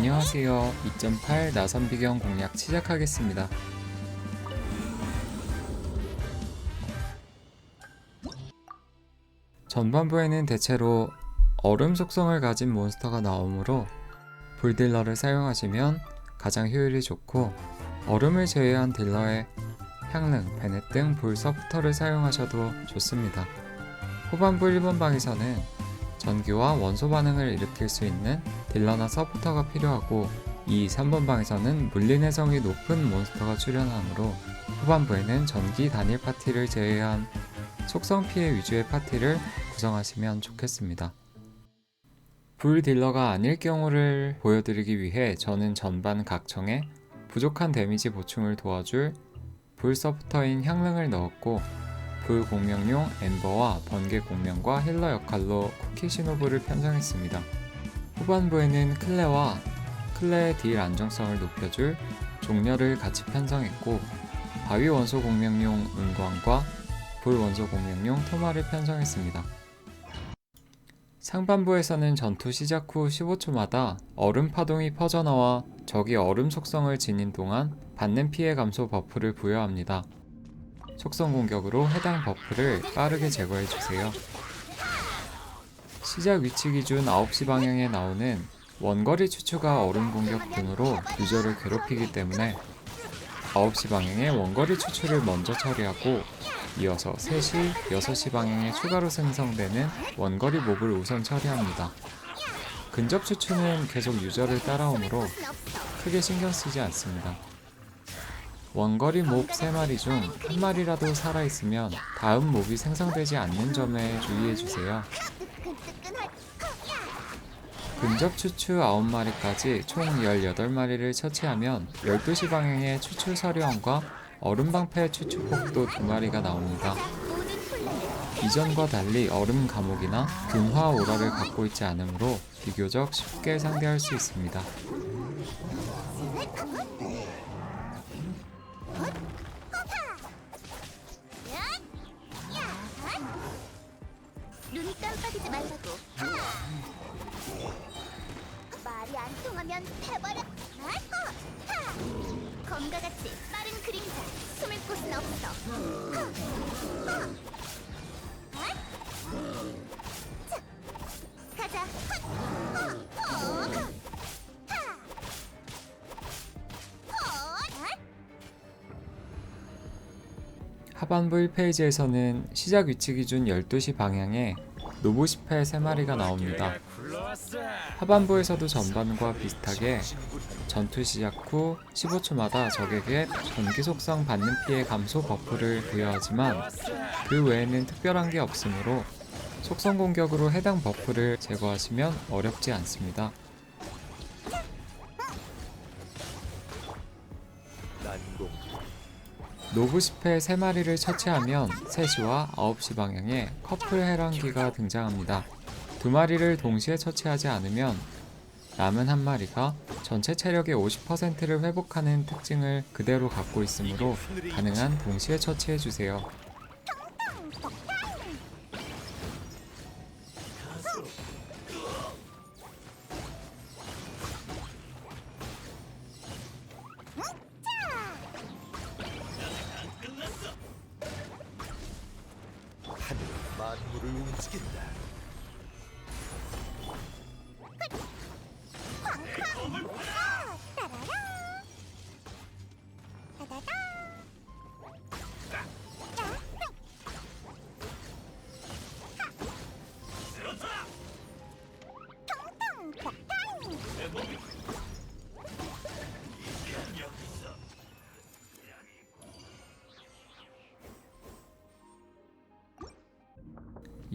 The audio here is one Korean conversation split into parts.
안녕하세요. 2.8 나선 비경 공략 시작하겠습니다. 전반부에는 대체로 얼음 속성을 가진 몬스터가 나오므로 불딜러를 사용하시면 가장 효율이 좋고 얼음을 제외한 딜러의 향릉, 베넷 등 불 서포터를 사용하셔도 좋습니다. 후반부 1번 방에서는 전기와 원소 반응을 일으킬 수 있는 딜러나 서포터가 필요하고 이 3번 방에서는 물린 해성이 높은 몬스터가 출현하므로 후반부에는 전기 단일 파티를 제외한 속성 피해 위주의 파티를 구성하시면 좋겠습니다. 불 딜러가 아닐 경우를 보여드리기 위해 저는 전반 각청에 부족한 데미지 보충을 도와줄 불 서포터인 향릉을 넣었고 불 공명용 엠버와 번개 공명과 힐러 역할로 쿠키 시노브를 편성했습니다. 후반부에는 클레와 클레의 딜 안정성을 높여줄 종려를 같이 편성했고 바위 원소 공명용 은광과 불 원소 공명용 토마를 편성했습니다. 상반부에서는 전투 시작 후 15초마다 얼음 파동이 퍼져나와 적이 얼음 속성을 지닌 동안 받는 피해 감소 버프를 부여합니다. 속성 공격으로 해당 버프를 빠르게 제거해 주세요. 시작 위치 기준 9시 방향에 나오는 원거리 추추가 얼음 공격 등으로 유저를 괴롭히기 때문에 9시 방향의 원거리 추추를 먼저 처리하고 이어서 3시, 6시 방향에 추가로 생성되는 원거리 몹을 우선 처리합니다. 근접 추추는 계속 유저를 따라오므로 크게 신경 쓰지 않습니다. 원거리 몹 3마리 중 한 마리라도 살아있으면 다음 몹이 생성되지 않는 점에 주의해주세요. 근접 추추 9마리까지 총 18마리를 처치하면 12시 방향의 추추 서류원과 얼음방패 추추폭도 2마리가 나옵니다. 이전과 달리 얼음 감옥이나 금화 오라를 갖고 있지 않으므로 비교적 쉽게 상대할 수 있습니다. 눈이 깜빡이지 말라고. 말이 안 통하면 하. 검과 같이 빠른 그림자. 숨을 곳은 없어. 아? 자, 가자. 아? 하반부 1페이지에서는 시작 위치 기준 12시 방향에 노보시페 3마리가 나옵니다. 하반부에서도 전반과 비슷하게 전투 시작 후 15초마다 적에게 전기 속성 받는 피해 감소 버프를 부여하지만 그 외에는 특별한 게 없으므로 속성 공격으로 해당 버프를 제거하시면 어렵지 않습니다. 노브시페 3마리를 처치하면 3시와 9시 방향에 커플 해랑기가 등장합니다. 두 마리를 동시에 처치하지 않으면 남은 한 마리가 전체 체력의 50%를 회복하는 특징을 그대로 갖고 있으므로 가능한 동시에 처치해주세요. 만물을 움직인다.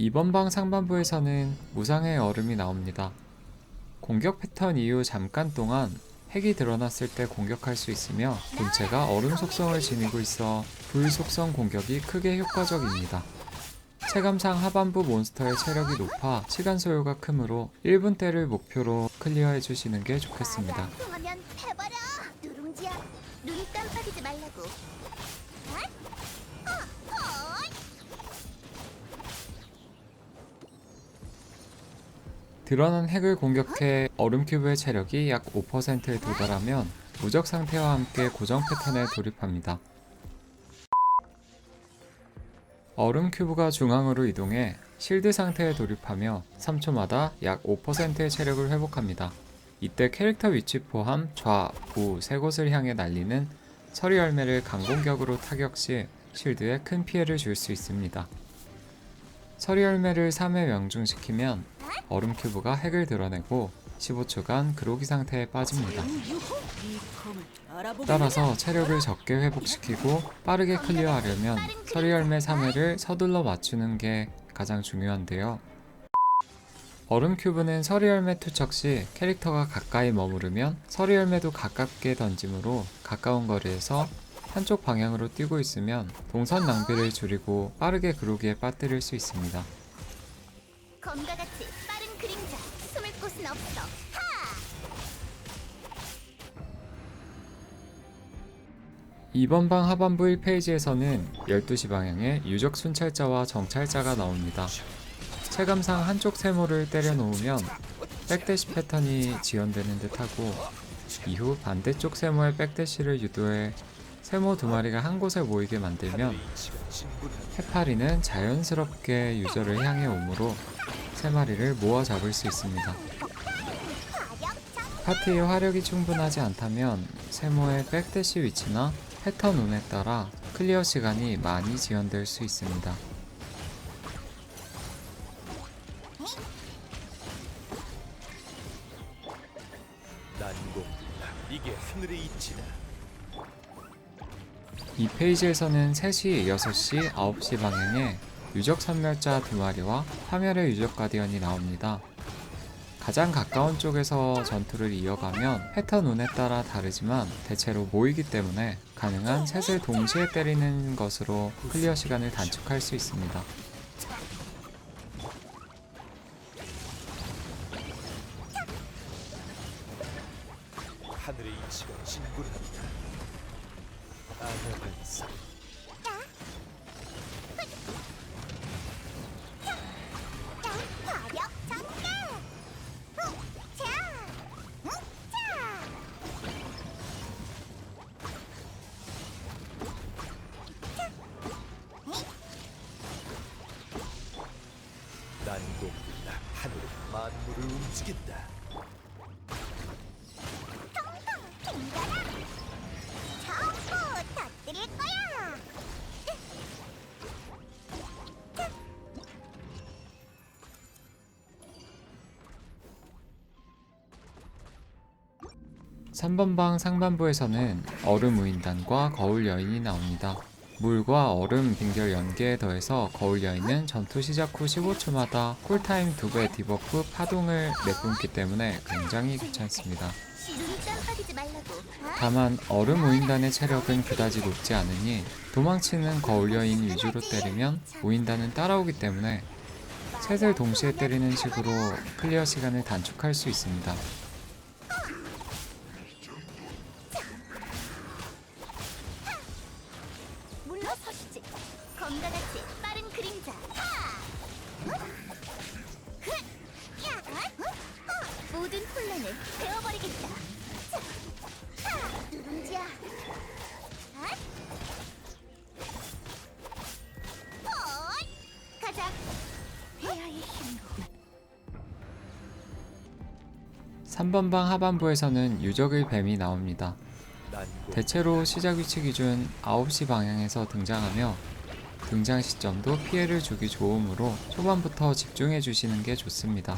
이번 방 상반부에서는 무상의 얼음이 나옵니다. 공격 패턴 이후 잠깐 동안 핵이 드러났을 때 공격할 수 있으며 본체가 얼음 속성을 지니고 있어 불 속성 공격이 크게 효과적입니다. 체감상 하반부 몬스터의 체력이 높아 시간 소요가 크므로 1분대를 목표로 클리어해 주시는 게 좋겠습니다. 드러난 핵을 공격해 얼음 큐브의 체력이 약 5%에 도달하면 무적 상태와 함께 고정 패턴에 돌입합니다. 얼음 큐브가 중앙으로 이동해 실드 상태에 돌입하며 3초마다 약 5%의 체력을 회복합니다. 이때 캐릭터 위치 포함 좌, 우 세 곳을 향해 날리는 서리 열매를 강공격으로 타격 시 실드에 큰 피해를 줄 수 있습니다. 서리 열매를 3회 명중시키면 얼음 큐브가 핵을 드러내고 15초간 그로기 상태에 빠집니다. 따라서 체력을 적게 회복시키고 빠르게 클리어하려면 서리 열매 3회를 서둘러 맞추는 게 가장 중요한데요. 얼음 큐브는 서리 열매 투척 시 캐릭터가 가까이 머무르면 서리 열매도 가깝게 던지므로 가까운 거리에서 한쪽 방향으로 뛰고 있으면 동선 낭비를 줄이고 빠르게 그로기에 빠뜨릴 수 있습니다. 검과 같이 곳은 없어 하! 2번 방 하반부 1페이지에서는 12시 방향에 유적 순찰자와 정찰자가 나옵니다. 체감상 한쪽 세모를 때려 놓으면 백대시 패턴이 지연되는 듯하고 이후 반대쪽 세모의 백대시를 유도해 세모 두 마리가 한 곳에 모이게 만들면. 해파리는 자연스럽게 유저를 향해 오므로 세 마리를 모아 잡을 수 있습니다. 파티의 화력이 충분하지 않다면 세모의 백대시 위치나 패턴 운에 따라 클리어 시간이 많이 지연될 수 있습니다. 이 페이지에서는 3시, 6시, 9시 방향에 유적 선멸자 두 마리와 파멸의 유적 가디언이 나옵니다. 가장 가까운 쪽에서 전투를 이어가면 패턴 운에 따라 다르지만 대체로 모이기 때문에 가능한 셋을 동시에 때리는 것으로 클리어 시간을 단축할 수 있습니다. 하늘의 이치가 진군한다. 아나 3번 방 상반부에서는 얼음 우인단과 거울 여인이 나옵니다. 물과 얼음 빙결 연계에 더해서 거울 여인은 전투 시작 후 15초마다 쿨타임 2배 디버프 파동을 내뿜기 때문에 굉장히 귀찮습니다. 다만 얼음 우인단의 체력은 그다지 높지 않으니 도망치는 거울 여인 위주로 때리면 우인단은 따라오기 때문에 셋을 동시에 때리는 식으로 클리어 시간을 단축할 수 있습니다. 물러서시지 검과 같이 빠른 그림자 하! 흐! 야! 어? 모든 혼란을 베어버리겠다 자, 하! 누룽지야 아? 헛! 가자 폐하의 힘으로 3번 방 하반부에서는 유적의 뱀이 나옵니다. 대체로 시작 위치 기준 9시 방향에서 등장하며 등장 시점도 피해를 주기 좋으므로 초반부터 집중해 주시는 게 좋습니다.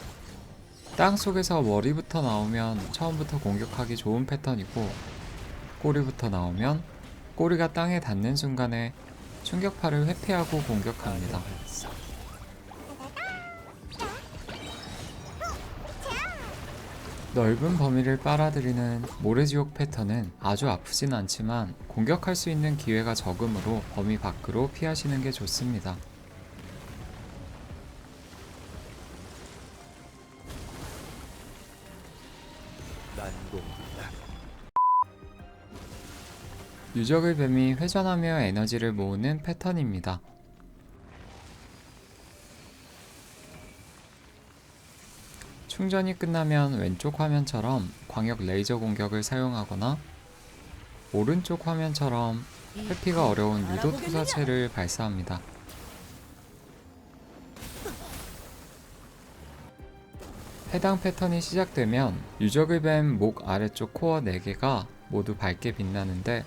땅 속에서 머리부터 나오면 처음부터 공격하기 좋은 패턴이고 꼬리부터 나오면 꼬리가 땅에 닿는 순간에 충격파를 회피하고 공격합니다. 넓은 범위를 빨아들이는 모래지옥 패턴은 아주 아프진 않지만 공격할 수 있는 기회가 적으므로 범위 밖으로 피하시는 게 좋습니다. 유적의 뱀이 회전하며 에너지를 모으는 패턴입니다. 충전이 끝나면 왼쪽 화면처럼 광역 레이저 공격을 사용하거나 오른쪽 화면처럼 회피가 어려운 유도 투사체를 발사합니다. 해당 패턴이 시작되면 유적의 뱀목 아래쪽 코어 4개가 모두 밝게 빛나는데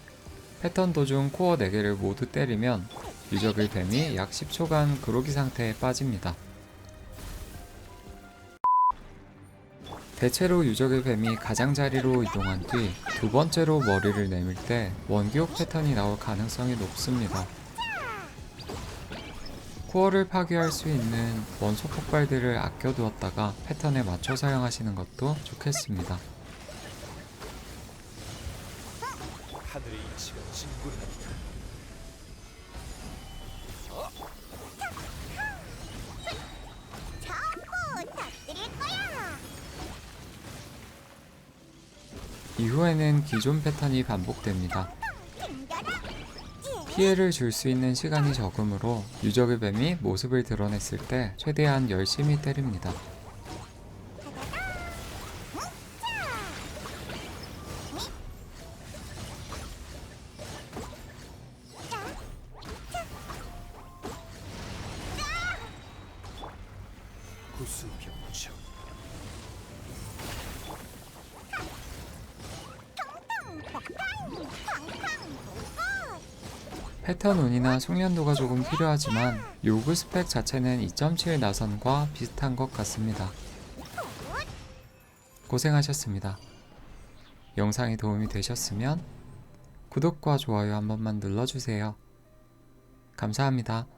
패턴 도중 코어 4개를 모두 때리면 유적의 뱀이 약 10초간 그로기 상태에 빠집니다. 대체로 유적의 뱀이 가장자리로 이동한 뒤 두 번째로 머리를 내밀 때 원기옥 패턴이 나올 가능성이 높습니다. 코어를 파괴할 수 있는 원소 폭발들을 아껴두었다가 패턴에 맞춰 사용하시는 것도 좋겠습니다. 하늘의 이치가 진군한다. 이후에는 기존 패턴이 반복됩니다. 피해를 줄 수 있는 시간이 적으므로 유적의 뱀이 모습을 드러냈을 때 최대한 열심히 때립니다. 패턴 운이나 숙련도가 조금 필요하지만 요구 스펙 자체는 2.7 나선과 비슷한 것 같습니다. 고생하셨습니다. 영상이 도움이 되셨으면 구독과 좋아요 한 번만 눌러주세요. 감사합니다.